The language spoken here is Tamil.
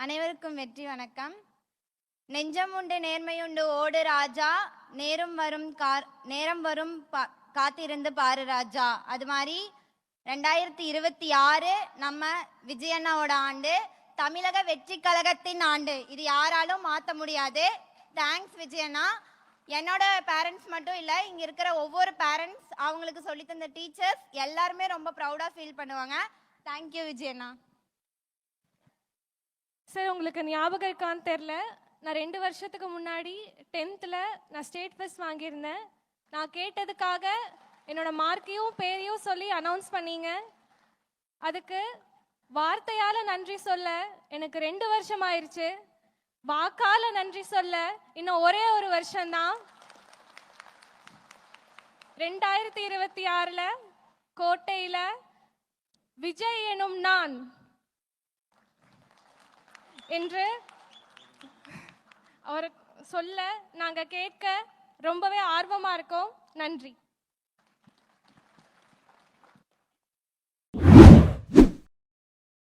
அனைவருக்கும் வெற்றி வணக்கம். நெஞ்சம் உண்டு நேர்மையுண்டு ஓடு ராஜா. நேரம் வரும் கார் நேரம் வரும் பா- காத்திருந்து பாரு ராஜா. அது மாதிரி ரெண்டாயிரத்தி இருபத்தி ஆறு நம்ம விஜயண்ணாவோட ஆண்டு தமிழக வெற்றி கழகத்தின் ஆண்டு. இது யாராலும் மாற்ற முடியாது. தேங்க்ஸ் விஜயண்ணா. என்னோட பேரண்ட்ஸ் மட்டும் இல்லை இங்கே இருக்கிற ஒவ்வொரு பேரண்ட்ஸ் அவங்களுக்கு சொல்லித் தந்த டீச்சர்ஸ் எல்லாருமே ரொம்ப ப்ரௌடாக ஃபீல் பண்ணுவாங்க. தேங்க்யூ விஜயண்ணா. சார் உங்களுக்கு ஞாபகம் இருக்கான்னு தெரில நான் ரெண்டு வருஷத்துக்கு முன்னாடி டென்த்தில் நான் ஸ்டேட் ஃபர்ஸ்ட் வாங்கியிருந்தேன். நான் கேட்டதுக்காக என்னோட மார்க்கையும் பேரையும் சொல்லி அனௌன்ஸ் பண்ணீங்க. அதுக்கு வார்த்தையால் நன்றி சொல்ல எனக்கு ரெண்டு வருஷம் ஆயிடுச்சு வாக்கால நன்றி சொல்ல இன்னும் ஒரே ஒரு வருஷம்தான். ரெண்டாயிரத்தி இருபத்தி ஆறில் கோட்டையில் விஜய் எனும் நான் என்று அவர் சொல்ல நாங்கள் கேட்க ரொம்பவே ஆர்வமாக இருக்கோம். நன்றி.